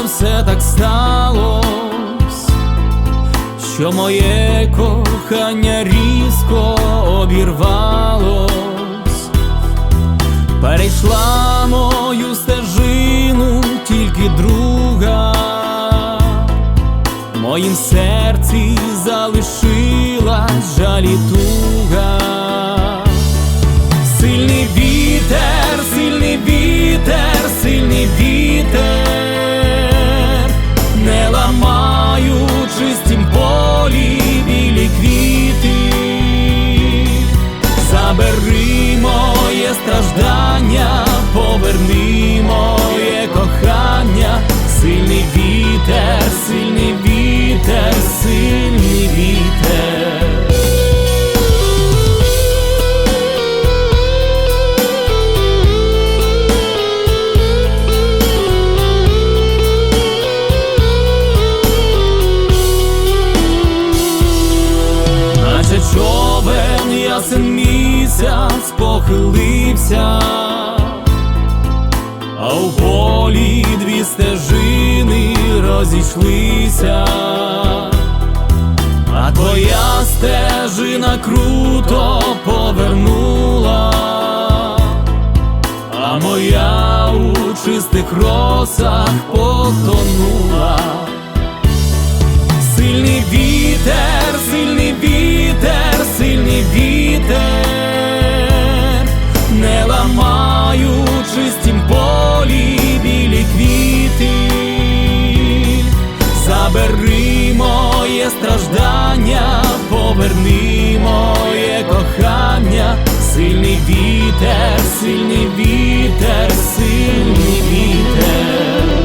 чому все так сталось, що моє кохання різко обірвалось, перейшла мою стежину тільки друга, в моїм серці залишилась жаль і туга. Сильний вітер, сильний вітер, сильний вітер, страждання, поверни моє кохання, сильний вітер, сильний вітер, сильний вітер. наче човен ясен місяць похилився, а у полі дві стежини розійшлися, а твоя стежина круто повернула, а моя у чистих росах потонула. Сильний вітер, сильний вітер.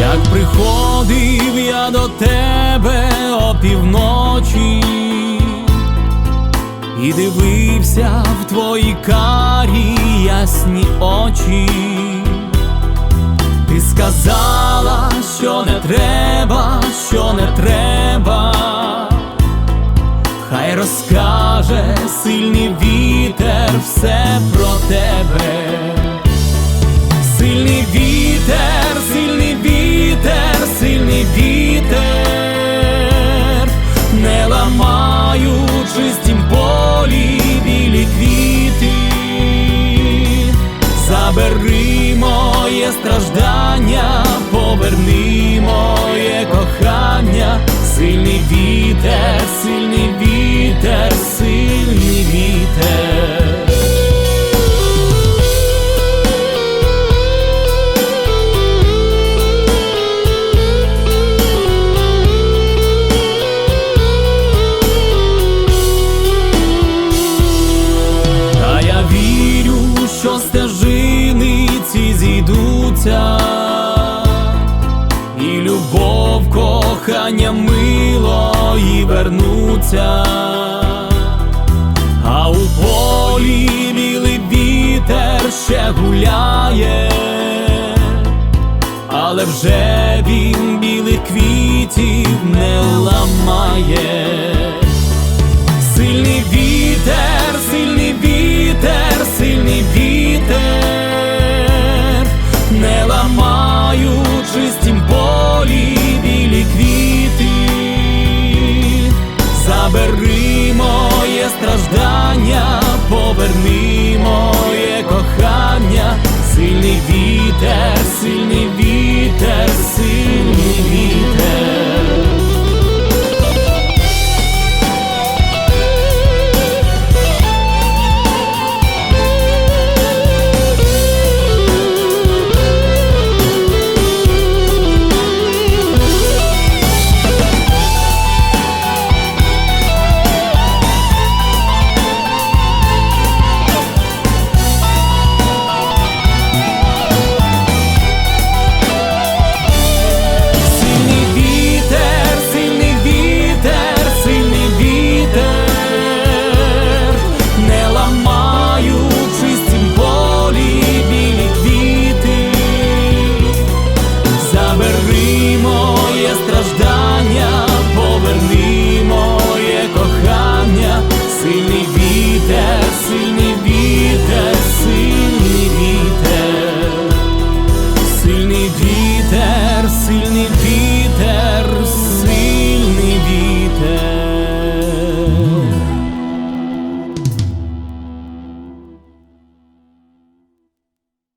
Як приходив я до тебе опівночі і дивився в твої карі ясні очі, ти сказала, що не треба, що не треба, хай розкаже сильний вітер все про тебе. Сильний вітер, сильний вітер, сильний вітер, не ламаючи страждання, поверни і вернуться, а у полі білий вітер ще гуляє, але вже він білих квітів не ламає. Сильний вітер, сильний вітер, сильний вітер, не ламаючи страждання,